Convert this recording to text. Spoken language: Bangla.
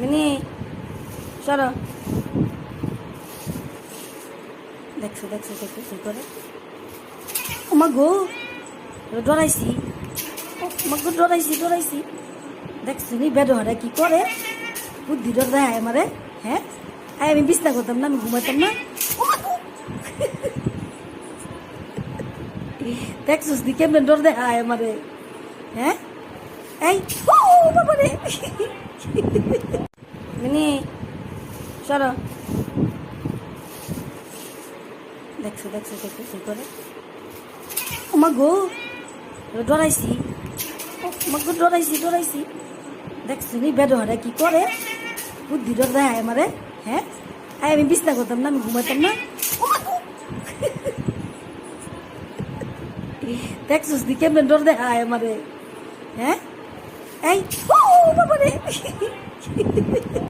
মিনি, সরো। দেখছ দেখছ দেখছ কি করে? ওমা গো ডরাইছি। ওমা গো, ডরাইছি ডরাইছি। দেখছ নি বেডহারা কি করে? বুদ্ধি ডর দেয় আমারে হ্যাঁ? আয়, আমি বিছনা করতাম না, আমি ঘুমাতাম না। ওমা গো। দেখছোস দি কেমনে ডর দেয়? আমারে হ্যাঁ? এই বাবা রে মিনি সরো দেখছ দেখছ দেখছ কি করে? ওমা গো ডরাইছি। ডরাইছি ডরাইছি। দেখছ নি কি করে? বুদ্ধি ডর দেয় আমারে হ্যাঁ? আয়, আমি বিছনা করতাম না, আমি ঘুমাতাম না। দেখছোস দি কেমনে ডর দেয় আমারে হ্যাঁ? এই বাবা রে